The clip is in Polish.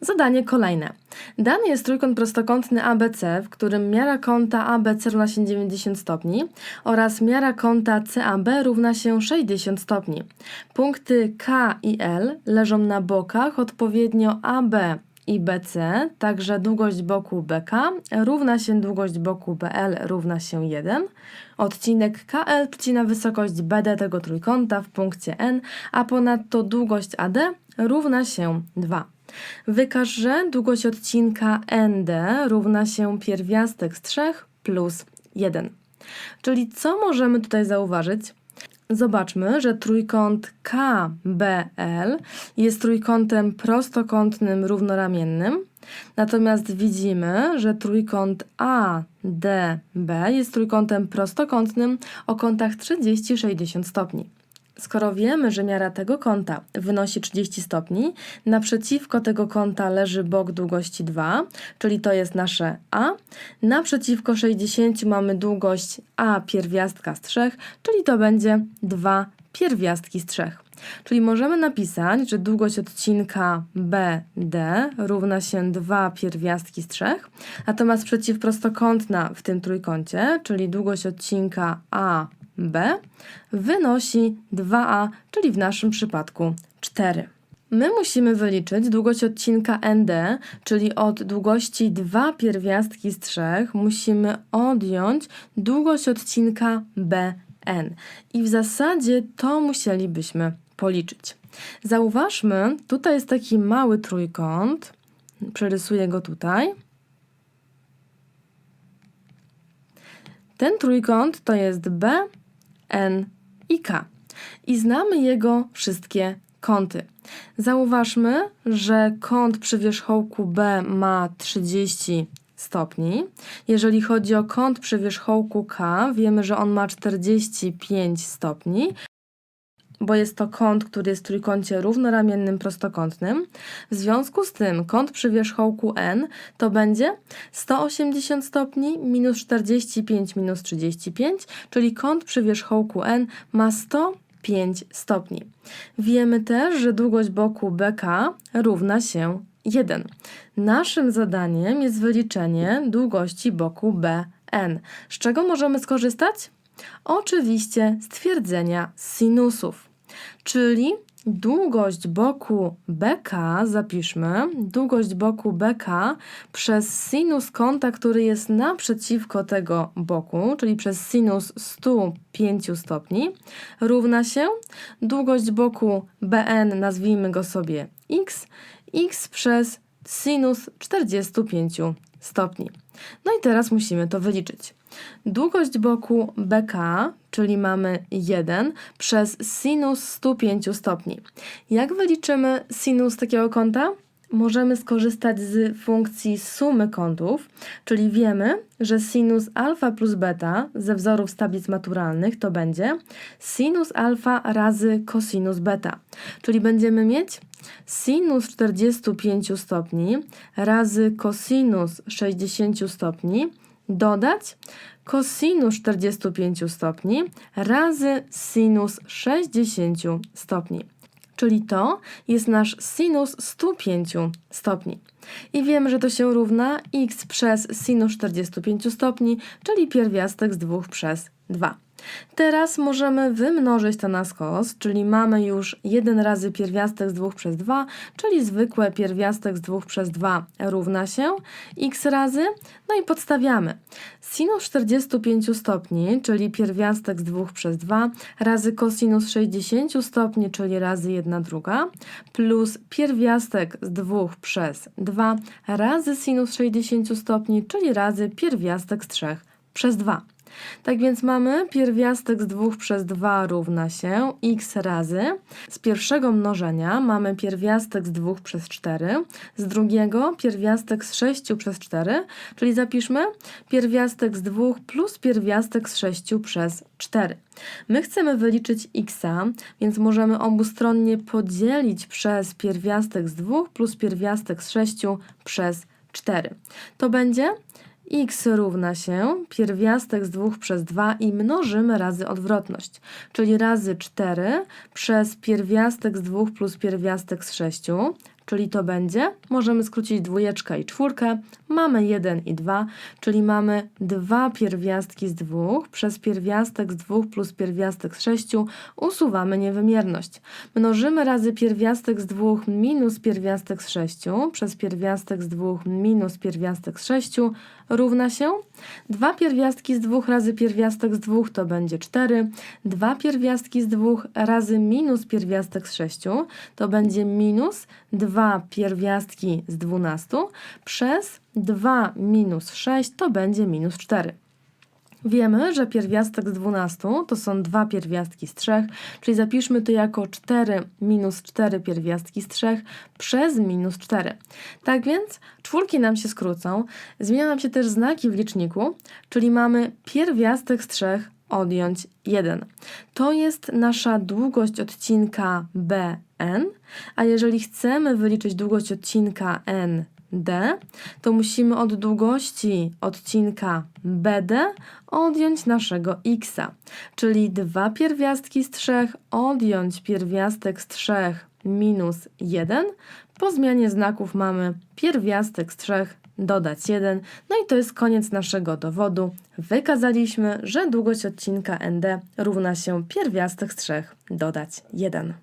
Zadanie kolejne. Dany jest trójkąt prostokątny ABC, w którym miara kąta ABC równa się 90 stopni oraz miara kąta CAB równa się 60 stopni. Punkty K i L leżą na bokach odpowiednio AB i BC, także długość boku BK równa się długość boku BL równa się 1. Odcinek KL przecina wysokość BD tego trójkąta w punkcie N, a ponadto długość AD równa się 2. Wykaż, że długość odcinka ND równa się pierwiastek z 3 plus 1. Czyli co możemy tutaj zauważyć? Zobaczmy, że trójkąt KBL jest trójkątem prostokątnym równoramiennym, natomiast widzimy, że trójkąt ADB jest trójkątem prostokątnym o kątach 30-60 stopni. Skoro wiemy, że miara tego kąta wynosi 30 stopni, naprzeciwko tego kąta leży bok długości 2, czyli to jest nasze A. Naprzeciwko 60 mamy długość A pierwiastka z 3, czyli to będzie 2 pierwiastki z 3. Czyli możemy napisać, że długość odcinka BD równa się 2 pierwiastki z 3, natomiast przeciwprostokątna w tym trójkącie, czyli długość odcinka A B wynosi 2a, czyli w naszym przypadku 4. My musimy wyliczyć długość odcinka ND, czyli od długości 2 pierwiastki z 3 musimy odjąć długość odcinka BN. I w zasadzie to musielibyśmy policzyć. Zauważmy, tutaj jest taki mały trójkąt. Przerysuję go tutaj. Ten trójkąt to jest B, N i K. I znamy jego wszystkie kąty. Zauważmy, że kąt przy wierzchołku B ma 30 stopni. Jeżeli chodzi o kąt przy wierzchołku K, wiemy, że on ma 45 stopni, bo jest to kąt, który jest w trójkącie równoramiennym prostokątnym. W związku z tym kąt przy wierzchołku n to będzie 180 stopni minus 45 minus 35, czyli kąt przy wierzchołku n ma 105 stopni. Wiemy też, że długość boku BK równa się 1. Naszym zadaniem jest wyliczenie długości boku BN. Z czego możemy skorzystać? Oczywiście stwierdzenia sinusów. Czyli długość boku BK, zapiszmy, długość boku BK przez sinus kąta, który jest naprzeciwko tego boku, czyli przez sinus 105 stopni, równa się długość boku BN, nazwijmy go sobie x, x przez sinus 45 stopni. No i teraz musimy to wyliczyć. Długość boku BK, czyli mamy 1 przez sinus 105 stopni. Jak wyliczymy sinus takiego kąta? Możemy skorzystać z funkcji sumy kątów, czyli wiemy, że sinus alfa plus beta ze wzorów z tablic maturalnych to będzie sinus alfa razy cosinus beta. Czyli będziemy mieć sinus 45 stopni razy cosinus 60 stopni dodać cosinus 45 stopni razy sinus 60 stopni. Czyli to jest nasz sinus 105 stopni. I wiemy, że to się równa x przez sinus 45 stopni, czyli pierwiastek z 2 przez 2. Teraz możemy wymnożyć to na skos, czyli mamy już 1 razy pierwiastek z 2 przez 2, czyli zwykłe pierwiastek z 2 przez 2 równa się x razy, no i podstawiamy. Sinus 45 stopni, czyli pierwiastek z 2 przez 2, razy kosinus 60 stopni, czyli razy 1 druga, plus pierwiastek z 2 przez 2, razy sinus 60 stopni, czyli razy pierwiastek z 3 przez 2. Tak więc mamy pierwiastek z 2 przez 2 równa się x razy. Z pierwszego mnożenia mamy pierwiastek z 2 przez 4, z drugiego pierwiastek z 6 przez 4, czyli zapiszmy pierwiastek z 2 plus pierwiastek z 6 przez 4. My chcemy wyliczyć x, więc możemy obustronnie podzielić przez pierwiastek z 2 plus pierwiastek z 6 przez 4. To będzie x równa się pierwiastek z 2 przez 2 i mnożymy razy odwrotność, czyli razy 4 przez pierwiastek z 2 plus pierwiastek z 6, czyli to będzie, możemy skrócić dwójeczkę i czwórkę, mamy 1 i 2, czyli mamy dwa pierwiastki z dwóch, przez pierwiastek z dwóch plus pierwiastek z sześciu usuwamy niewymierność. Mnożymy razy pierwiastek z dwóch minus pierwiastek z sześciu, przez pierwiastek z dwóch minus pierwiastek z sześciu równa się dwa pierwiastki z dwóch razy pierwiastek z dwóch to będzie 4, dwa pierwiastki z dwóch razy minus pierwiastek z sześciu to będzie minus dwa pierwiastki z 12 przez 2 minus 6 to będzie minus 4. Wiemy, że pierwiastek z 12 to są dwa pierwiastki z 3, czyli zapiszmy to jako 4 minus 4 pierwiastki z 3 przez minus 4. Tak więc czwórki nam się skrócą, zmienią nam się też znaki w liczniku, czyli mamy pierwiastek z 3 odjąć 1. To jest nasza długość odcinka BN, a jeżeli chcemy wyliczyć długość odcinka ND, to musimy od długości odcinka BD odjąć naszego x, czyli dwa pierwiastki z 3 odjąć pierwiastek z 3 minus 1. Po zmianie znaków mamy pierwiastek z 3 dodać 1. No i to jest koniec naszego dowodu. Wykazaliśmy, że długość odcinka ND równa się pierwiastek z 3 dodać 1.